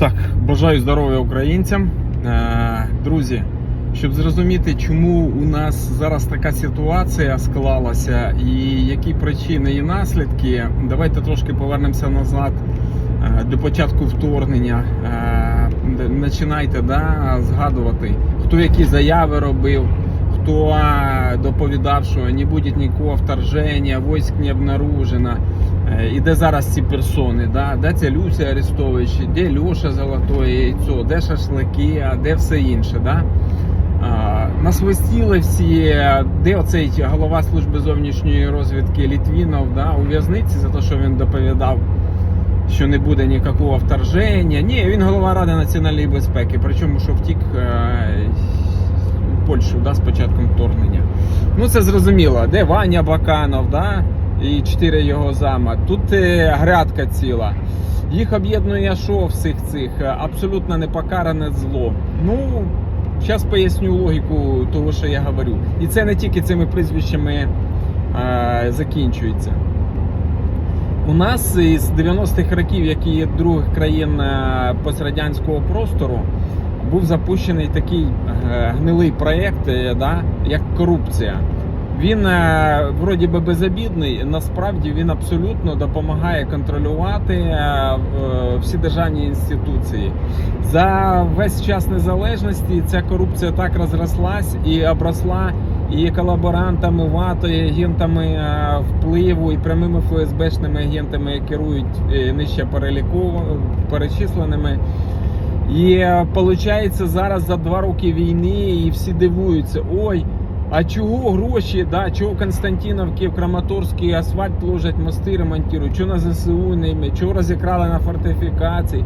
Так, бажаю здоров'я українцям. Е, Друзі, щоб зрозуміти, чому у нас зараз така ситуація склалася і які причини і наслідки, давайте трошки повернемося назад е, до початку вторгнення. Е, Починайте да, згадувати, хто які заяви робив, хто доповідав, що не буде ніякого вторження, військ не обнаружено. Е, І де зараз ці персони, да? де це Люся Арестович, де Льоша Золотое яйцо, де шашлики, а де все інше. Да? Насвистіли всі, де оцей голова служби зовнішньої розвідки Літвінов да, у в'язниці за те, що він доповідав, що не буде ніякого вторження. Ні, він голова Ради національної безпеки, причому що втік е, у Польщу да, з початком вторгнення. Ну це зрозуміло, де Ваня Баканов, да? І чотири його зама. Тут е, грядка ціла. Їх об'єднує що всіх цих Е, абсолютно непокаране зло. Ну, зараз поясню логіку того, що я говорю. І це не тільки цими прізвищами е, закінчується. У нас із 90-х років, які є других країн пострадянського простору, був запущений такий гнилий проєкт, да, як корупція. Він е, вроді би безобідний, насправді він абсолютно допомагає контролювати е, всі державні інституції. За весь час незалежності ця корупція так розрослась і обросла і колаборантами, вато, і агентами е, впливу, і прямими ФСБшними агентами, які керують е, нижче переліку перечисленими. І виходить, зараз за два роки війни і всі дивуються: ой, а чого гроші, да, чого Константиновки в Краматорський асфальт ложать, мости ремонтують, чого на ЗСУ ім'я, чого розікрали на фортифікації.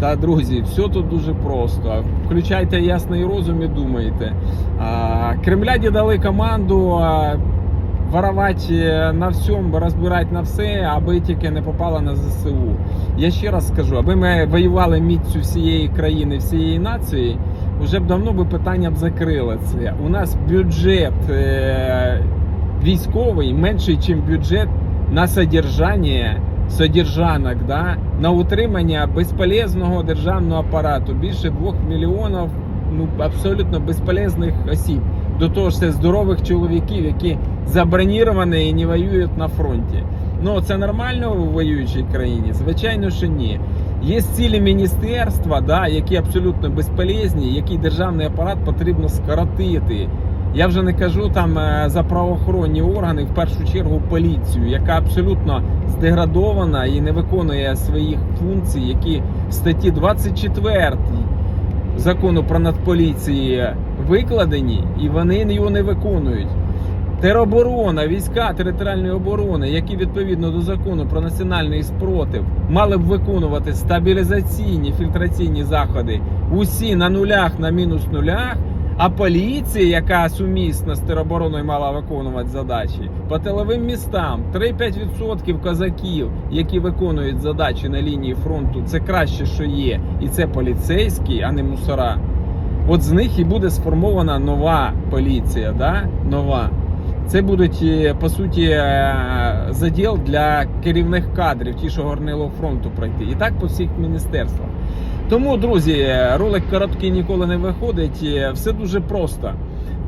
Та друзі, все тут дуже просто. Включайте ясний розум і думайте. А, Кремля дідали команду. а, Воровати на всьому, розбирати на все, аби тільки не попало на ЗСУ. Я ще раз скажу, аби ми воювали міцю всієї країни, всієї нації, вже б давно би питання б закрили це. У нас бюджет е, військовий менший, ніж бюджет на содержання содержанок, да, на утримання безполезного державного апарату. Більше двох мільйонів ну, абсолютно безполезних осіб. До того ж, це здорових чоловіків, які заброніровані і не воюють на фронті. Ну це нормально в воюючій країні? Звичайно, що ні. Є цілі міністерства, да, які абсолютно безполезні, який державний апарат потрібно скоротити. Я вже не кажу там е, за правоохоронні органи, в першу чергу поліцію, яка абсолютно здеградована і не виконує своїх функцій, які в статті 24 закону про надполіції викладені, і вони його не виконують. Тероборона, війська територіальної оборони, які відповідно до закону про національний спротив мали б виконувати стабілізаційні фільтраційні заходи усі на нулях, на мінус нулях. А поліція, яка сумісна з теробороною мала виконувати задачі по тиловим містам, 3-5% козаків, які виконують задачі на лінії фронту, це краще, що є, і це поліцейські, а не мусора. От з них і буде сформована нова поліція, да? нова. Це будуть е, по суті е, заділ для керівних кадрів, ті, що горнило фронту пройти. І так по всіх міністерствах. Тому, друзі, ролик короткий ніколи не виходить. е, Все дуже просто.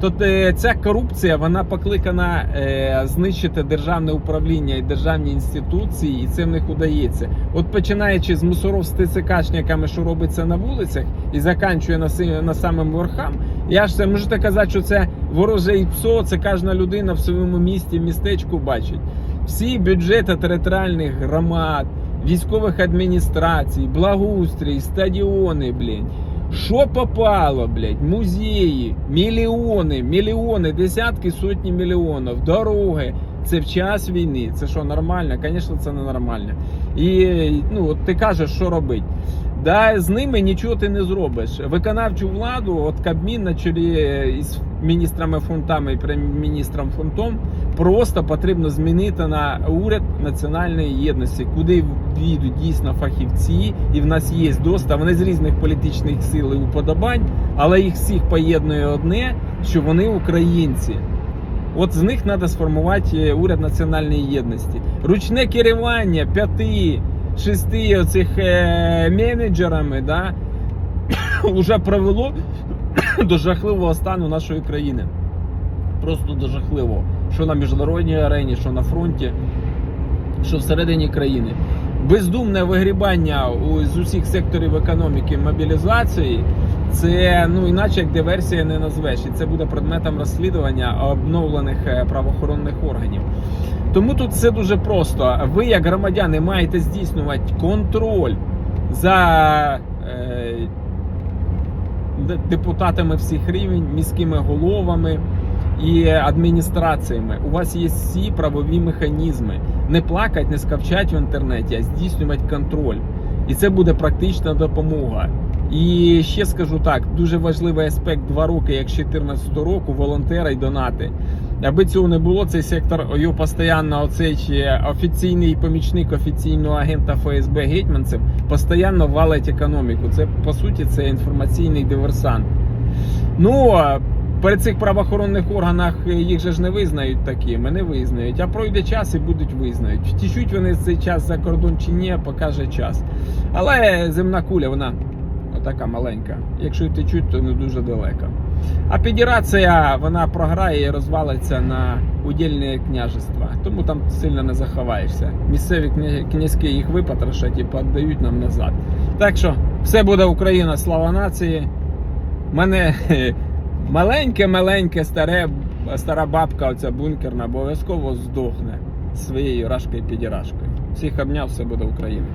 Тобто е, ця корупція вона покликана е, знищити державне управління і державні інституції, і це в них удається. От починаючи з мусоров з ТЦКшниками, що робиться на вулицях, і заканчує на, на самим верхам. Я ж це можете казати, що це вороже і псо, це кожна людина в своєму місті, містечку бачить. Всі бюджети територіальних громад, військових адміністрацій, благоустрій, стадіони, блін. Що попало, блядь, музеї, мільйони, мільйони, десятки, сотні мільйонів, дороги. Це в час війни. Це що нормально? Звісно, це не нормально. І ну, от ти кажеш, що робити. Да, з ними нічого ти не зробиш. Виконавчу владу, от Кабмін на чолі із міністрами фронтами і прем'єр-міністром фронтом, просто потрібно змінити на уряд національної єдності, куди війдуть дійсно фахівці, і в нас є доста. Вони з різних політичних сил і уподобань, але їх всіх поєднує одне, що вони українці. От з них треба сформувати уряд національної єдності. Ручне керування п'яти шести оцих е, менеджерами, да, вже привело до жахливого стану нашої країни. Просто до жахливого. Що на міжнародній арені, що на фронті, що всередині країни. Бездумне вигрібання з усіх секторів економіки мобілізації, це ну іначе як диверсія не назвеш. І це буде предметом розслідування обновлених е, правоохоронних органів. Тому тут все дуже просто. Ви, як громадяни, маєте здійснювати контроль за е, депутатами всіх рівень, міськими головами і адміністраціями. У вас є всі правові механізми. Не плакать, не скавчать в інтернеті, а здійснювати контроль. І це буде практична допомога. І ще скажу так: дуже важливий аспект 2 роки, як з 2014 року, волонтери й донати. Аби цього не було, цей сектор його постійно оцей офіційний помічник офіційного агента ФСБ гетьманцев постійно валить економіку. Це по суті це інформаційний диверсант. Ну при цих правоохоронних органах їх же ж не визнають такими, не визнають. А пройде час і будуть визнають. Втічуть вони цей час за кордон чи ні, покаже час. Але земна куля, вона отака маленька. Якщо й течуть, то не дуже далеко. А федерація вона програє і розвалиться на удільне княжества. Тому там сильно не заховаєшся. Місцеві князьки їх випотрошать і піддають нам назад. Так що все буде Україна, слава нації. Мене маленьке-маленьке старе, стара бабка, оця бункерна, обов'язково здохне своєю рашкою підірашкою. Всіх обняв, все буде Україна.